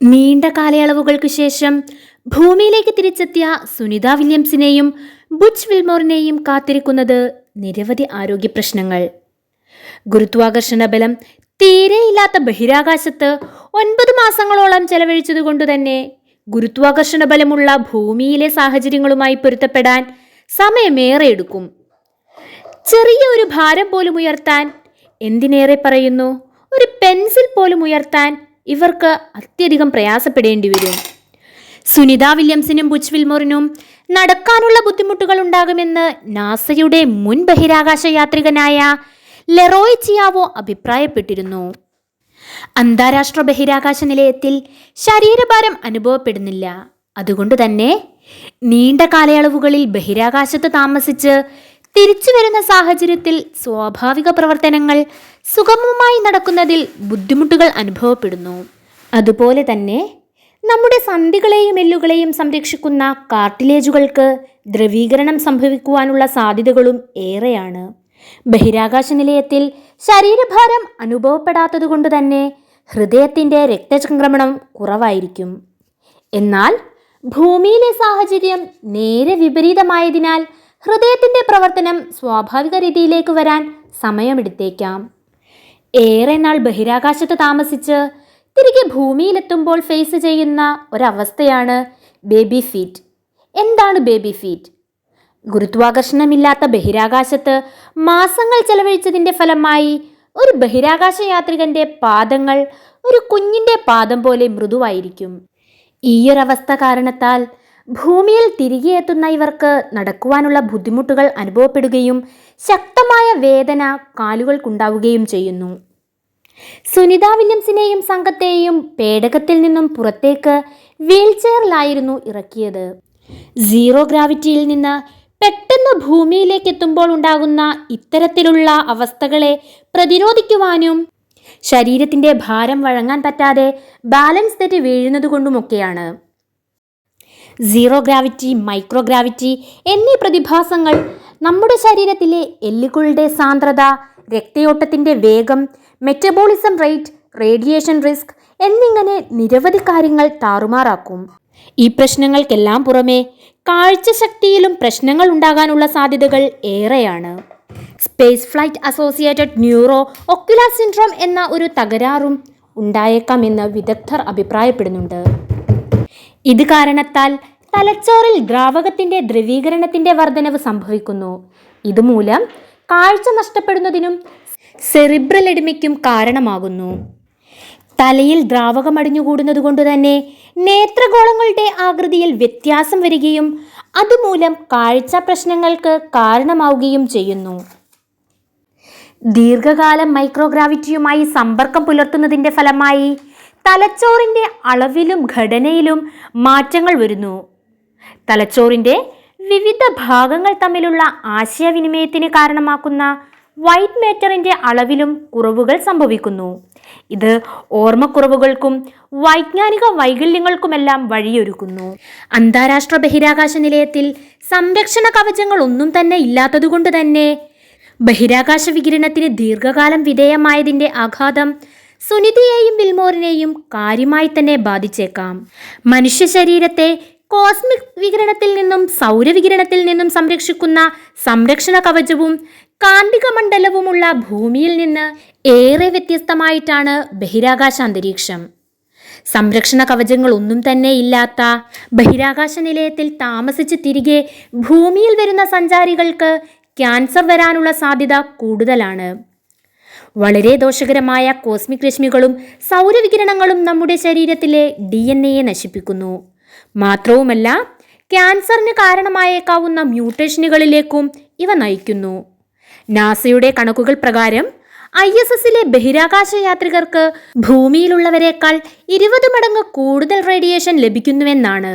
നീണ്ട കാലയളവുകൾക്ക് ശേഷം ഭൂമിയിലേക്ക് തിരിച്ചെത്തിയ സുനിത വില്യംസിനെയും ബുച്ച് വിൽമോറിനെയും കാത്തിരിക്കുന്നത് നിരവധി ആരോഗ്യ പ്രശ്നങ്ങൾ. ഗുരുത്വാകർഷണ ബലം തീരെയില്ലാത്ത ബഹിരാകാശത്ത് ഒൻപത് മാസങ്ങളോളം ചെലവഴിച്ചതുകൊണ്ട് തന്നെ ഗുരുത്വാകർഷണ ബലമുള്ള ഭൂമിയിലെ സാഹചര്യങ്ങളുമായി പൊരുത്തപ്പെടാൻ സമയമേറെ എടുക്കും. ചെറിയ ഒരു ഭാരം പോലും ഉയർത്താൻ എന്തിനേറെ പറയുന്നു? ഒരു പെൻസിൽ പോലും ഉയർത്താൻ ഇവർക്ക് അത്യധികം പ്രയാസപ്പെടേണ്ടി വരും. സുനിത വില്യംസിനും ബുച്ച് വിൽമോറിനും നടക്കാനുള്ള ബുദ്ധിമുട്ടുകൾ ഉണ്ടാകുമെന്ന് നാസയുടെ മുൻ ബഹിരാകാശ യാത്രികനായ ലെറോയ് ചിയാവോ അഭിപ്രായപ്പെട്ടിരുന്നു. അന്താരാഷ്ട്ര ബഹിരാകാശ നിലയത്തിൽ ശരീരഭാരം അനുഭവപ്പെടുന്നില്ല. അതുകൊണ്ട് തന്നെ നീണ്ട കാലയളവുകളിൽ ബഹിരാകാശത്ത് താമസിച്ച് തിരിച്ചു വരുന്ന സാഹചര്യത്തിൽ സ്വാഭാവിക പ്രവർത്തനങ്ങൾ സുഗമമായി നടക്കുന്നതിൽ ബുദ്ധിമുട്ടുകൾ അനുഭവപ്പെടുന്നു. അതുപോലെ തന്നെ നമ്മുടെ സന്ധികളെയും എല്ലുകളെയും സംരക്ഷിക്കുന്ന കാർട്ടിലേജുകൾക്ക് ദ്രവീകരണം സംഭവിക്കുവാനുള്ള സാധ്യതകളും ഏറെയാണ്. ബഹിരാകാശ നിലയത്തിൽ ശരീരഭാരം അനുഭവപ്പെടാത്തതുകൊണ്ട് തന്നെ ഹൃദയത്തിന്റെ രക്തചംക്രമണം കുറവായിരിക്കും. എന്നാൽ ഭൂമിയിലെ സാഹചര്യം നേരെ വിപരീതമായതിനാൽ ഹൃദയത്തിന്റെ പ്രവർത്തനം സ്വാഭാവിക രീതിയിലേക്ക് വരാൻ സമയമെടുത്തേക്കാം. ഏറെ നാൾ ബഹിരാകാശത്ത് താമസിച്ച് തിരികെ ഭൂമിയിലെത്തുമ്പോൾ ഫേസ് ചെയ്യുന്ന ഒരവസ്ഥയാണ് ബേബി ഫീറ്റ് എന്താണ് ബേബി ഫീറ്റ് ഗുരുത്വാകർഷണമില്ലാത്ത ബഹിരാകാശത്ത് മാസങ്ങൾ ചെലവഴിച്ചതിന്റെ ഫലമായി ഒരു ബഹിരാകാശ യാത്രികന്റെ പാദങ്ങൾ ഒരു കുഞ്ഞിന്റെ പാദം പോലെ മൃദുവായിരിക്കും. ഈയൊരവസ്ഥ കാരണത്താൽ ഭൂമിയിൽ തിരികെ എത്തുന്ന ഇവർക്ക് നടക്കുവാനുള്ള ബുദ്ധിമുട്ടുകൾ അനുഭവപ്പെടുകയും ശക്തമായ വേദന കാലുകൾക്കുണ്ടാവുകയും ചെയ്യുന്നു. സുനിത വില്യംസിനെയും സംഘത്തെയും പേടകത്തിൽ നിന്നും പുറത്തേക്ക് വീൽചെയറിലായിരുന്നു ഇറക്കിയത്. സീറോ ഗ്രാവിറ്റിയിൽ നിന്ന് പെട്ടെന്ന് ഭൂമിയിലേക്ക് എത്തുമ്പോൾ ഉണ്ടാകുന്ന ഇത്തരത്തിലുള്ള അവസ്ഥകളെ പ്രതിരോധിക്കുവാനും ശരീരത്തിന്റെ ഭാരം വഴങ്ങാൻ പറ്റാതെ ബാലൻസ് തെറ്റ് വീഴുന്നതുകൊണ്ടുമൊക്കെയാണ്. സീറോ ഗ്രാവിറ്റി മൈക്രോ ഗ്രാവിറ്റി എന്നീ പ്രതിഭാസങ്ങൾ നമ്മുടെ ശരീരത്തിലെ എല്ലുകളുടെ സാന്ദ്രത രക്തയോട്ടത്തിന്റെ വേഗം മെറ്റബോളിസം റേറ്റ് റേഡിയേഷൻ റിസ്ക് എന്നിങ്ങനെ നിരവധി കാര്യങ്ങൾ താറുമാറാക്കും. ഈ പ്രശ്നങ്ങൾക്കെല്ലാം പുറമെ കാഴ്ചശക്തിയിലും പ്രശ്നങ്ങൾ ഉണ്ടാകാനുള്ള സാധ്യതകൾ ഏറെയാണ്. Space flight associated neuro ocular syndrome എന്ന ഒരു തകരാറും ഉണ്ടായേക്കാമെന്ന് വിദഗ്ധർ അഭിപ്രായപ്പെടുന്നുണ്ട്. ഇത് കാരണത്താൽ തലച്ചോറിൽ ദ്രാവകത്തിന്റെ ദ്രവീകരണത്തിന്റെ വർധനവ് സംഭവിക്കുന്നു. ഇതുമൂലം കാഴ്ച നഷ്ടപ്പെടുന്നതിനും സെറിബ്രൽ എഡിമയ്ക്കും കാരണമാകുന്നു. തലയിൽ ദ്രാവകം അടിഞ്ഞുകൂടുന്നത് കൊണ്ട് തന്നെ നേത്രഗോളങ്ങളുടെ ആകൃതിയിൽ വ്യത്യാസം വരികയും അതുമൂലം കാഴ്ച പ്രശ്നങ്ങൾക്ക് കാരണമാവുകയും ചെയ്യുന്നു. ദീർഘകാലം മൈക്രോഗ്രാവിറ്റിയുമായി സമ്പർക്കം പുലർത്തുന്നതിന്റെ ഫലമായി തലച്ചോറിന്റെ അളവിലും ഘടനയിലും മാറ്റങ്ങൾ വരുന്നു. തലച്ചോറിന്റെ വിവിധ ഭാഗങ്ങൾ തമ്മിലുള്ള ആശയവിനിമയത്തിന് കാരണമാക്കുന്ന വൈറ്റ് മാറ്ററിന്റെ അളവിലും കുറവുകൾ സംഭവിക്കുന്നു. ഇത് ഓർമ്മക്കുറവുകൾക്കും വൈജ്ഞാനിക വൈകല്യങ്ങൾക്കുമെല്ലാം വഴിയൊരുക്കുന്നു. അന്താരാഷ്ട്ര ബഹിരാകാശ നിലയത്തിൽ സംരക്ഷണ കവചങ്ങൾ ഒന്നും തന്നെ ഇല്ലാത്തതുകൊണ്ട് തന്നെ ബഹിരാകാശ വികിരണത്തിന് ദീർഘകാലം വിധേയമായതിന്റെ ആഘാതം സുനിതയെയും വിൽമോറിനെയും കാര്യമായി തന്നെ ബാധിച്ചേക്കാം. മനുഷ്യ ശരീരത്തെ കോസ്മിക് വികിരണത്തിൽ നിന്നും സൗരവികിരണത്തിൽ നിന്നും സംരക്ഷിക്കുന്ന സംരക്ഷണ കവചവും കാന്തിക മണ്ഡലവുമുള്ള ഭൂമിയിൽ നിന്ന് ഏറെ വ്യത്യസ്തമായിട്ടാണ് ബഹിരാകാശ അന്തരീക്ഷം. സംരക്ഷണ കവചങ്ങൾ ഒന്നും തന്നെ ഇല്ലാത്ത ബഹിരാകാശ നിലയത്തിൽ താമസിച്ച് തിരികെ ഭൂമിയിൽ വരുന്ന സഞ്ചാരികൾക്ക് ക്യാൻസർ വരാനുള്ള സാധ്യത കൂടുതലാണ്. വളരെ ദോഷകരമായ കോസ്മിക് രശ്മികളും സൗരവികിരണങ്ങളും നമ്മുടെ ശരീരത്തിലെ ഡി എൻ എയെ നശിപ്പിക്കുന്നു. മാത്രവുമല്ല ക്യാൻസറിന് കാരണമായേക്കാവുന്ന മ്യൂട്ടേഷനുകളിലേക്കും ഇവ നയിക്കുന്നു. നാസയുടെ കണക്കുകൾ പ്രകാരം ഐ എസ് എസിലെ ബഹിരാകാശ യാത്രികർക്ക് ഭൂമിയിലുള്ളവരെക്കാൾ ഇരുപത് മടങ്ങ് കൂടുതൽ റേഡിയേഷൻ ലഭിക്കുന്നുവെന്നാണ്.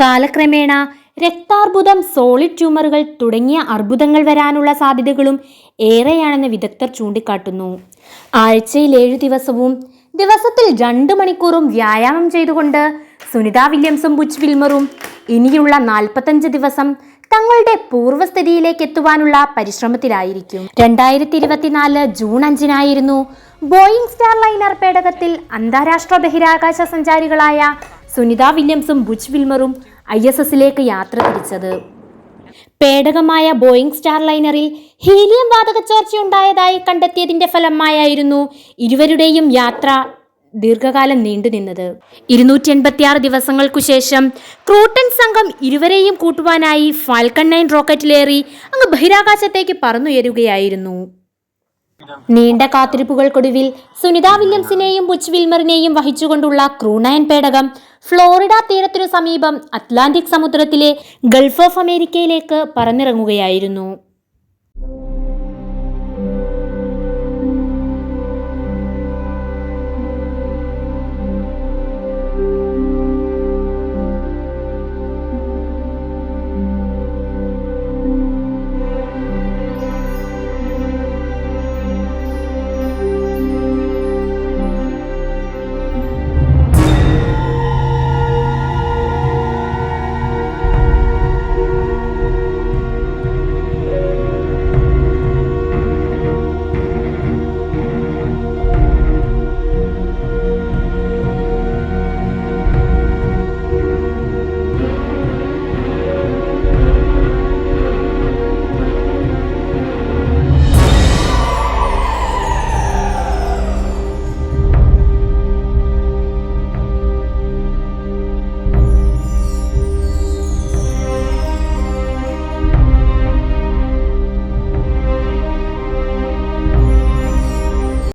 കാലക്രമേണ രക്താർബുദം സോളിഡ് ട്യൂമറുകൾ തുടങ്ങിയ അർബുദങ്ങൾ വരാനുള്ള സാധ്യതകളും ഏറെയാണെന്ന് വിദഗ്ധർ ചൂണ്ടിക്കാട്ടുന്നു. ആഴ്ചയിൽ ഏഴ് ദിവസവും ദിവസത്തിൽ രണ്ട് മണിക്കൂറും വ്യായാമം ചെയ്തുകൊണ്ട് സുനിത വില്യംസും ബുച്ച് വിൽമറും ഇനിയുള്ള നാൽപ്പത്തഞ്ച് ദിവസം തങ്ങളുടെ പൂർവസ്ഥിതിയിലേക്ക് എത്തുവാനുള്ള പരിശ്രമത്തിലായിരിക്കും. രണ്ടായിരത്തി ഇരുപത്തിനാല് ജൂൺ അഞ്ചിനായിരുന്നു ബോയിങ് സ്റ്റാർ ലൈനർ പേടകത്തിൽ അന്താരാഷ്ട്ര ബഹിരാകാശ സഞ്ചാരികളായ സുനിത വില്യംസും ബുച്ച് വിൽമറും ഐ എസ് എസിലേക്ക് യാത്ര തിരിച്ചത്. പേടകമായ ബോയിങ് സ്റ്റാർ ലൈനറിൽ ഹീലിയം വാതക ചോർച്ചയുണ്ടായതായി കണ്ടെത്തിയതിന്റെ ഫലമായായിരുന്നു ഇരുവരുടെയും യാത്ര ദീർഘകാലം നീണ്ടുനിന്നത് ഇരുന്നൂറ്റി എൺപത്തിയാറ് ദിവസങ്ങൾക്കു ശേഷം ക്രൂട്ടൻ സംഘം ഇരുവരെയും കൂട്ടുവാനായി ഫാൽക്കൺ നയൻ റോക്കറ്റിലേറി അങ്ങ് ബഹിരാകാശത്തേക്ക് പറന്നുയരുകയായിരുന്നു. നീണ്ട കാത്തിരിപ്പുകൾക്കൊടുവിൽ സുനിത വില്യംസിനെയും ബുച്ച് വിൽമറിനെയും വഹിച്ചുകൊണ്ടുള്ള ക്രൂണയൻ പേടകം ഫ്ലോറിഡ തീരത്തിനു സമീപം അറ്റ്ലാന്റിക് സമുദ്രത്തിലെ ഗൾഫ് ഓഫ് അമേരിക്കയിലേക്ക് പറന്നിറങ്ങുകയായിരുന്നു.